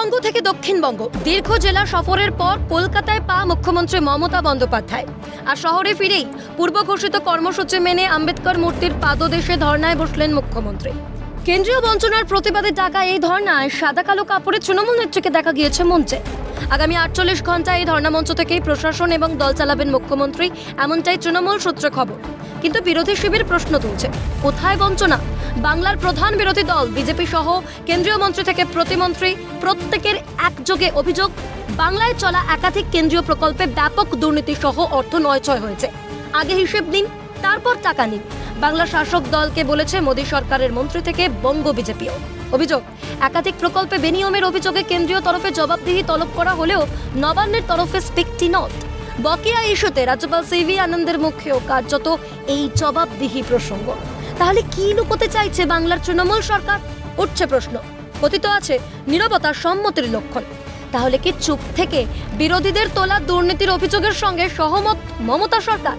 উত্তরবঙ্গ থেকে দক্ষিণবঙ্গ। দীর্ঘ জেলা সফরের পর কলকাতায় পা মুখ্যমন্ত্রী মমতা বন্দ্যোপাধ্যায়। আর শহরে ফিরেই পূর্ব ঘোষিত কর্মসূচি মেনে আম্বেদকর মূর্তির পাদদেশে ধর্নায় বসলেন মুখ্যমন্ত্রী। কেন্দ্রীয় বঞ্চনার প্রতিবাদে ডাকা এই ধর্নায় সাদা কালো কাপড়ে তৃণমূল নেত্রীকে দেখা গিয়েছে মঞ্চে। আগামী আটচল্লিশ ঘণ্টা এই ধর্ণা মঞ্চ থেকেই প্রশাসন এবং দল চালাবেন মুখ্যমন্ত্রী। এমনটাই তৃণমূল সূত্রে খবর। কিন্তু বিরোধী শিবির প্রশ্ন তুলছে। কোথায় বঞ্চনা? বাংলার প্রধান বিরোধী দল, বিজেপি সহ কেন্দ্রীয় মন্ত্রী থেকে প্রতিমন্ত্রী, প্রত্যেকের একযোগে অভিযোগ, বাংলায় চলা একাধিক কেন্দ্রীয় প্রকল্পে ব্যাপক দুর্নীতি সহ অর্থ নয়ছয় হয়েছে। আগে হিসেব নিন, তারপর টাকা নিন। বাংলা শাসক দলকে বলেছে মোদী সরকারের মন্ত্রী থেকে বঙ্গ বিজেপিও। অভিযোগ, একাধিক প্রকল্পে বেনিয়মের অভিযোগে কেন্দ্রীয় তরফে জবাবদিহি তলব করা হলেও নবান্নের তরফে স্পিকটি নট বকেয়া ইস্যুতে রাজ্যপাল সিভি আনন্দের মুখেও কার্যত এই জবাবদিহি প্রসঙ্গ। তাহলে কি লুকোতে চাইছে বাংলার তৃণমূল সরকার? উঠছে প্রশ্ন। কথিত আছে, নীরবতা সম্মতির লক্ষণ। তাহলে কি চুপ থেকে বিরোধীদের তোলা দুর্নীতির অভিযোগের সঙ্গে সহমত মমতা সরকার?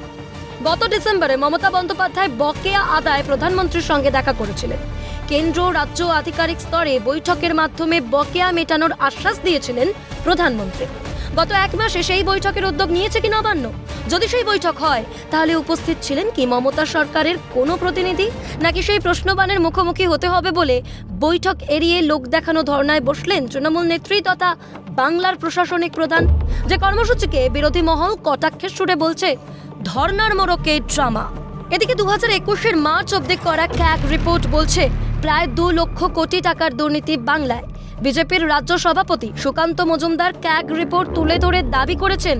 গত ডিসেম্বরে মমতা বন্দ্যোপাধ্যায় বকেয়া আদায় প্রধানমন্ত্রীর সঙ্গে দেখা করেছিলেন। কেন্দ্র রাজ্য আধিকারিক স্তরে বৈঠকের মাধ্যমে বকেয়া মেটানোর আশ্বাস দিয়েছিলেন প্রধানমন্ত্রী। গত এক মাসে সেই বৈঠকের উদ্যোগ নিয়েছে কি নবান্ন? যদি সেই বৈঠক হয়, তাহলে উপস্থিত ছিলেন কি মমতা সরকারের কোনো প্রতিনিধি? নাকি সেই প্রশ্নবানের মুখোমুখি হতে হবে বলে বৈঠক এড়িয়ে লোক দেখানো ধর্নায় বসলেন তৃণমূল নেত্রী তথা বাংলার প্রশাসনিক প্রধান? যে কর্মসূচিকে বিরোধী মহল কটাক্ষের সুরে বলছে, ধর্নার মোড়কে ড্রামা। এদিকে দু হাজার একুশের মার্চ অব্দি করা ক্যাগ রিপোর্ট বলছে, প্রায় দু লক্ষ কোটি টাকার দুর্নীতি বাংলায়। বিজেপির রাজ্য সভাপতি সুকান্ত মজুমদার ক্যাগ রিপোর্ট তুলে ধরে দাবি করেছেন,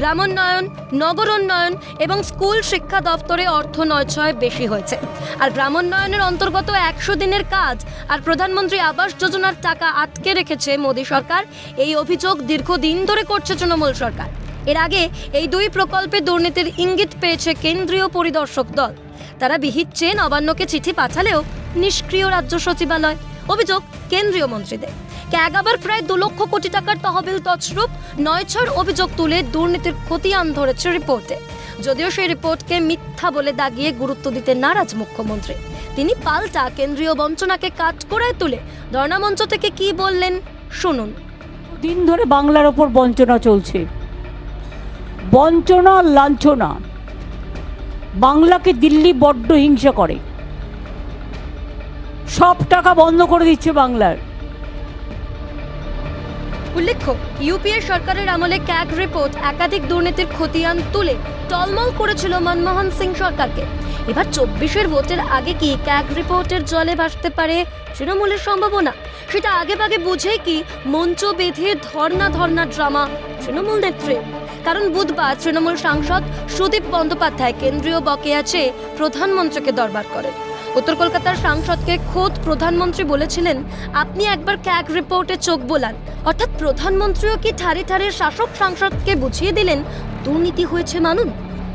গ্রামোন্নয়ন, নগরোন্নয়ন এবং স্কুল শিক্ষা দপ্তরে অর্থ নয়ছয় বেশি হয়েছে। আর গ্রামোন্নয়নের অন্তর্গত একশো দিনের কাজ আর প্রধানমন্ত্রী আবাস যোজনার টাকা আটকে রেখেছে মোদী সরকার, এই অভিযোগ দীর্ঘদিন ধরে করছে তৃণমূল সরকার। এর আগে এই দুই প্রকল্পে দুর্নীতির ইঙ্গিত পেয়েছে কেন্দ্রীয় পরিদর্শক দল। তারা বিহিত চেয়ে নবান্নকে চিঠি পাঠালেও নিষ্ক্রিয় রাজ্য সচিবালয় অভিযোগ কেন্দ্রীয় মন্ত্রীদের। ক্যাগ আবার প্রায় দু লক্ষ কোটি টাকার তহবিল তছরূপ নয় ছয় অভিযোগ তুলে দুর্নীতির খতিয়ান ধরেছে রিপোর্টে। যদিও সেই রিপোর্টকে মিথ্যা বলে দাগিয়ে গুরুত্ব দিতে নারাজ মুখ্যমন্ত্রী। তিনি পাল্টা কেন্দ্রীয় বঞ্চনাকে কাট করে তুলে ধর্ণামঞ্চ থেকে কি বললেন শুনুন। দিন ধরে বাংলার ওপর বঞ্চনা চলছে। বঞ্চনা লাঞ্ছনা। বাংলাকে দিল্লি বড্ড হিংসা করে। সব টাকা বন্ধ করে দিচ্ছে বাংলার। উল্লেখ্য ইউপিএ সরকারের আমলে ক্যাগ রিপোর্ট একাধিক দুর্নীতির খতিয়ান তুলে টলমল করেছিল মনমোহন সিং সরকারকে। এবার চব্বিশের ভোটের আগে কি ক্যাগ রিপোর্টের জলে ভাসতে পারে তৃণমূলের সম্ভাবনা? সেটা আগে ভাগে বুঝে কি মঞ্চ বেঁধে ধর্না ধর্না ড্রামা তৃণমূল নেত্রী কারণ বুধবার তৃণমূল সাংসদ সুদীপ বন্দ্যোপাধ্যায় কেন্দ্রীয় বকেয়া চেয়ে প্রধানমন্ত্রীকে দরবার করেন। উত্তর কলকাতার সাংসদকে খোদ প্রধানমন্ত্রী বলেছিলেন, আপনি একবার ক্যাগ রিপোর্টে চোখ বোলান। অর্থাৎ প্রধানমন্ত্রীও কি ঠারে ঠারে শাসক সাংসদকে বুঝিয়ে দিলেন, দুর্নীতি হয়েছে মানুন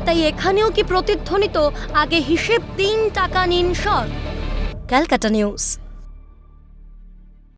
তাই এখানেও কি প্রতিধ্বনিত? আগে হিসেব তিন টাকা নিন সর ক্যালকাটা নিউজ।